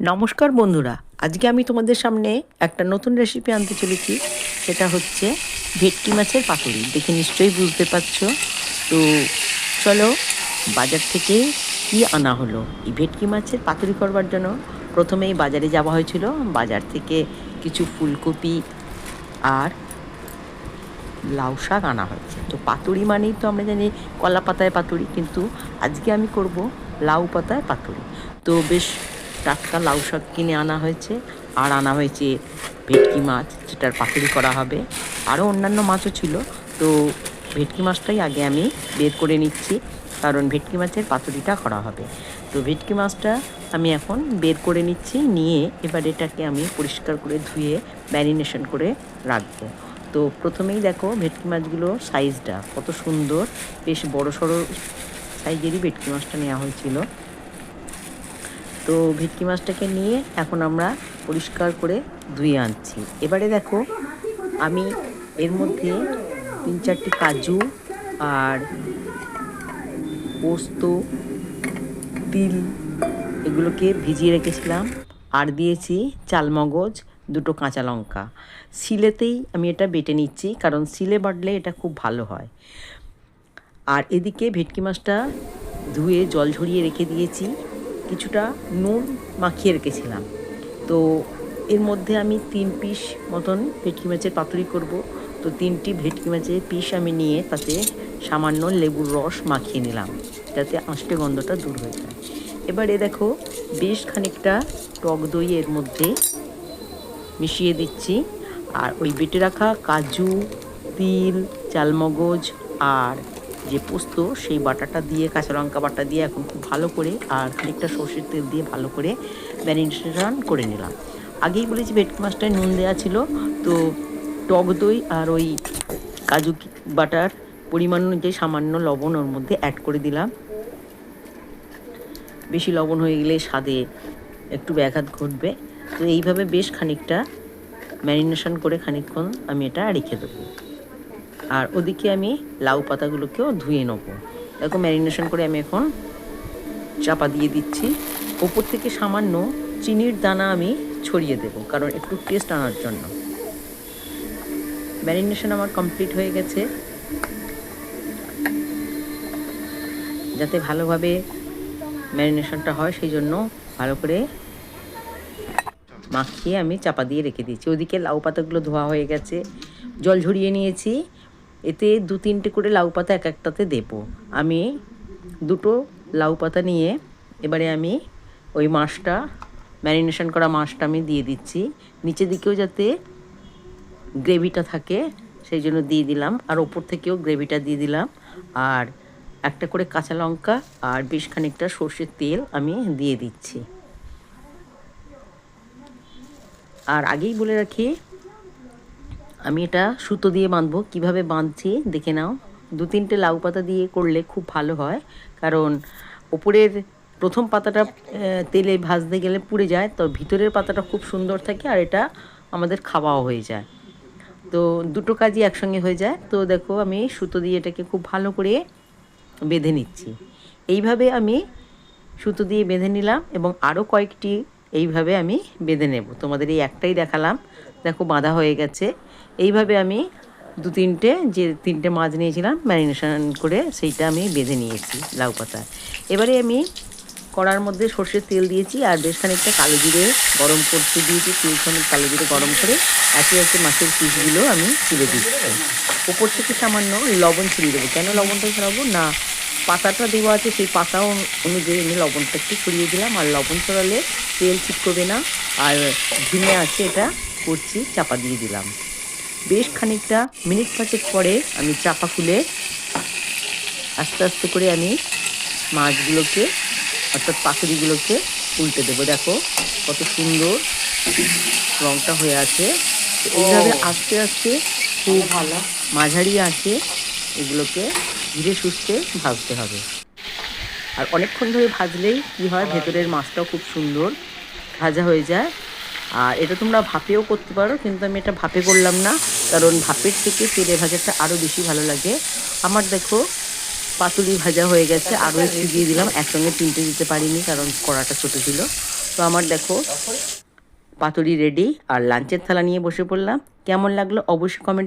নমস্কার বন্ধুরা, আজকে আমি তোমাদের সামনে একটা নতুন রেসিপি আনতে চলেছি, সেটা হচ্ছে ভেটকি মাছের পাতুরি। দেখে নিশ্চয়ই বুঝতে পারছ। তো চলো বাজার থেকে কি আনা হলো? এই ভেটকি মাছের পাতুরি করবার জন্য প্রথমেই বাজারে যাওয়া হয়েছিল। বাজার থেকে কিছু ফুলকপি আর লাউ শাক আনা হয়েছে। তো পাতুরি মানেই তো আমরা জানি কলা পাতায় পাতুরি, কিন্তু আজকে আমি করব লাউ পাতায় পাতুরি। তো বেশ টাটকা লাউ শাক কিনে আনা হয়েছে। আর আনা হয়েছে ভেটকি মাছ, যেটার পাতুরি করা হবে। আরও অন্যান্য মাছও ছিল। তো ভেটকি মাছটাই আগে আমি বের করে নিচ্ছি, কারণ ভেটকি মাছের পাতুরিটা করা হবে। তো ভেটকি মাছটা আমি এখন বের করে নিচ্ছি, নিয়ে এবার এটাকে আমি পরিষ্কার করে ধুয়ে ম্যারিনেশন করে রাখব। তো প্রথমেই দেখো ভেটকি মাছগুলো সাইজটা কত সুন্দর। বেশ বড় সড়ো সাইজেরই ভেটকি মাছটা নেওয়া হয়েছিল। তো ভেটকি মাছটাকে নিয়ে এখন আমরা পরিষ্কার করে ধুয়ে আনছি। এবারে দেখো, আমি এর মধ্যে তিন চারটি কাজু আর পোস্ত, তিল এগুলোকে ভিজিয়ে রেখেছিলাম। আর দিয়েছি চালমগজ দুটো কাঁচা লঙ্কা। শিলেতেই আমি এটা বেটে নিচ্ছি, কারণ শিলে বাটলে এটা খুব ভালো হয়। আর এদিকে ভেটকি মাছটা ধুয়ে জল ঝরিয়ে রেখে দিয়েছি। কিছুটা নুন মাখিয়ে রেখেছিলাম। তো এর মধ্যে আমি তিন পিস মতন ভেটকি মাছের পাতুরি করব। তো তিনটি ভেটকি মাছের পিস আমি নিয়ে তাতে সামান্য লেবুর রস মাখিয়ে নিলাম, যাতে আঁশটে গন্ধটা দূর হয়ে যায়। এবারে দেখো, বেশ খানিকটা টক দই এর মধ্যে মিশিয়ে দিচ্ছি। আর ওই বেটে রাখা কাজু, তিল, চালমগজ আর যে পোস্ত, সেই বাটাটা দিয়ে, কাঁচা লঙ্কা বাটা দিয়ে এখন খুব ভালো করে আর খানিকটা সর্ষের তেল দিয়ে ভালো করে ম্যারিনেশন করে নিলাম। আগেই বলেছি ভেটকি মাছটায় নুন দেওয়া ছিল, তো টক দই আর ওই কাজু বাটার পরিমাণ অনুযায়ী সামান্য লবণ ওর মধ্যে অ্যাড করে দিলাম। বেশি লবণ হয়ে গেলে স্বাদে একটু ব্যাঘাত ঘটবে। তো এইভাবে বেশ খানিকটা ম্যারিনেশন করে খানিকক্ষণ আমি এটা রেখে দেবো। আর ওদিকে আমি লাউ পাতাগুলোকেও ধুয়ে নেব। দেখো ম্যারিনেশন করে আমি এখন চাপা দিয়ে দিচ্ছি। ওপর থেকে সামান্য চিনির দানা আমি ছড়িয়ে দেবো, কারণ একটু টেস্ট আনার জন্য। ম্যারিনেশন আমার কমপ্লিট হয়ে গেছে। যাতে ভালোভাবে ম্যারিনেশনটা হয়, সেই জন্য ভালো করে মাখিয়ে আমি চাপা দিয়ে রেখে দিয়েছি। ওদিকে লাউ পাতাগুলো ধোয়া হয়ে গেছে। জল ঝরিয়ে নিয়েছি। এতে দু তিনটে করে লাউ পাতা এক একটাতে দেব। আমি দুটো লাউ পাতা নিয়ে এবারে আমি ওই মাছটা, ম্যারিনেশন করা মাছটা আমি দিয়ে দিচ্ছি। নিচের দিকেও যাতে গ্রেভিটা থাকে, সেই জন্য দিয়ে দিলাম। আর ওপর থেকেও গ্রেভিটা দিয়ে দিলাম। আর একটা করে কাঁচা লঙ্কা আর বেশ খানিকটা সর্ষের তেল আমি দিয়ে দিচ্ছি। আর আগেই বলে রাখি আমি এটা সুতো দিয়ে বাঁধবো। কীভাবে বাঁধছি দেখে নাও। দু তিনটে লাউ পাতা দিয়ে করলে খুব ভালো হয়। কারণ ওপরের প্রথম পাতাটা তেলে ভাজতে গেলে পুড়ে যায়, তো ভিতরের পাতাটা খুব সুন্দর থাকে আর এটা আমাদের খাওয়াও হয়ে যায়। তো দুটো কাজই একসঙ্গে হয়ে যায়। তো দেখো আমি সুতো দিয়ে এটাকে খুব ভালো করে বেঁধে নিচ্ছি। এইভাবে আমি সুতো দিয়ে বেঁধে নিলাম এবং আরও কয়েকটি এইভাবে আমি বেঁধে নেব। তোমাদের এই একটাই দেখালাম। দেখো, বাঁধা হয়ে গেছে। এইভাবে আমি দু তিনটে যে তিনটে মাছ নিয়েছিলাম, ম্যারিনেশন করে সেইটা আমি বেঁধে নিয়েছি লাউ পাতা। এবারে আমি কড়ার মধ্যে সর্ষের তেল দিয়েছি আর বেশ খানিকটা কালো জিরে গরম করতে দিয়েছি, তেল খানিক কালো জিরে গরম করে একে একে মাছের পিসগুলো আমি তুলে দিচ্ছি। উপর থেকে সামান্য লবণ ছিঁড়ে দেবো। কেন লবণটা ছড়াবো না পাতাটা দেওয়া আছে সেই পাতা অনুযায়ী আমি লবণটা একটু ছড়িয়ে দিলাম। আর লবণ ছড়ালে তেল ছিটকবে না। আর ঝিমে আছে এটা করছি চাপা দিয়ে দিলাম। বেশ খানিকটা মিনিট পাঁচেক পরে আমি চাপা খুলে আস্তে আস্তে করে আমি মাছগুলোকে অর্থাৎ পাতুরিগুলোকে উল্টে দেবো। দেখো কত সুন্দর রঙটা হয়ে আছে। এইভাবে আস্তে আস্তে খুব ভালো। মাঝারি আছে এগুলোকে ধীরে সুস্থে ভাজতে হবে। আর অনেকক্ষণ ধরে ভাজলেই কী হয়, ভেতরের মাছটাও খুব সুন্দর ভাজা হয়ে যায়। আর এটা তোমরা ভাপেও করতে পারো, কিন্তু আমি এটা ভাপে করলাম না, কারণ ভাপের থেকে তেলে ভাজাটা আরও বেশি ভালো লাগে। আমার দেখো, পাতুলি ভাজা হয়ে গেছে আরও একটু দিয়ে দিলাম, একসঙ্গে তিনটে দিতে পারিনি, কারণ কড়াটা ছোটো ছিল। তো আমার দেখো পাতুরি রেডি আর লাঞ্চের থালা নিয়ে বসে পড়লাম। কেমন লাগল অবশ্যই কমেন্ট